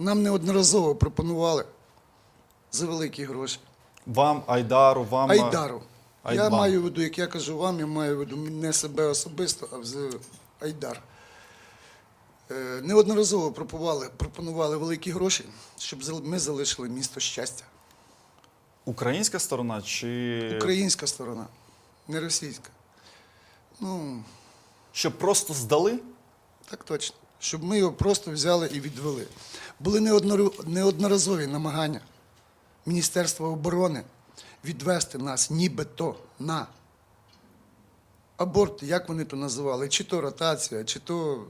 Нам неодноразово пропонували за великі гроші. Вам, Айдару, вам. Айдару. Я Айдбан. маю в виду, як я кажу вам, я маю в виду не себе особисто, а Айдар. Е, Неодноразово пропонували, пропонували великі гроші, щоб ми залишили місто щастя. Українська сторона чи Українська сторона, не російська. Ну, щоб просто здали? так точно. Щоб ми його просто взяли і відвели. Були неодноразові намагання Міністерства оборони відвести нас нібито на аборт, як вони то називали, чи то ротація, чи то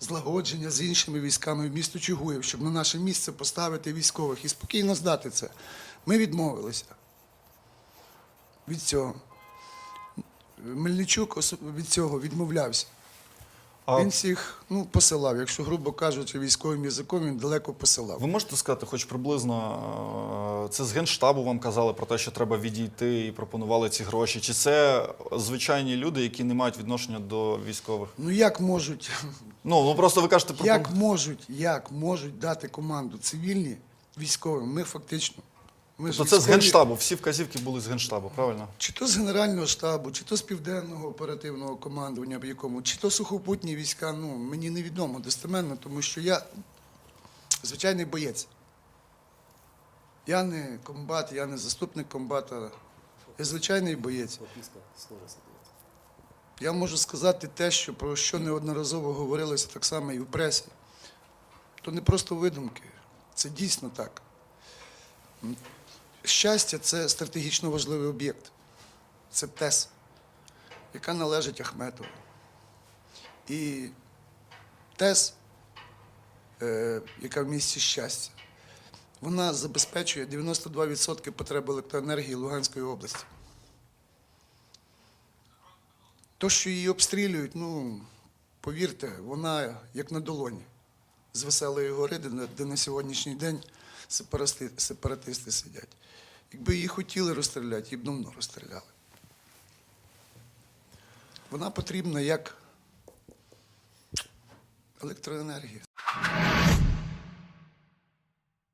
злагодження з іншими військами в місто Чугуїв, щоб на наше місце поставити військових і спокійно здати це. Ми відмовилися від цього. Мельничук від цього відмовлявся. А Він всіх ну, посилав, якщо, грубо кажучи, військовим язиком він далеко посилав. ви можете сказати, хоч приблизно, е, це з Генштабу вам казали про те, що треба відійти і пропонували ці гроші? Чи це звичайні люди, які не мають відношення до військових? Ну як можуть, Ну, ну просто ви кажете про як можуть, як можуть дати команду цивільні військовим? Ми фактично. Ми ж Тобто це з військові- Генштабу, всі вказівки були з Генштабу, правильно? Чи то з Генерального штабу, чи то з південного оперативного командування, в якому, чи то сухопутні війська, ну мені невідомо достеменно, тому що я звичайний боєць. Я не комбат, я не заступник комбата, я звичайний боєць. Я можу сказати те, що про що неодноразово говорилося так само і в пресі. То не просто видумки, це дійсно так. Щастя це стратегічно важливий об'єкт. Це ТЕС, яка належить Ахметову. І ТЕС, е, яка в місті щастя, вона забезпечує 92% потреб електроенергії Луганської області. То, що її обстрілюють, ну, повірте, вона як на долоні з Веселої гори, де, на- сьогоднішній день сепарати, сепаратисти сидять. Якби її хотіли розстріляти, її б давно розстріляли. Вона потрібна як електроенергія.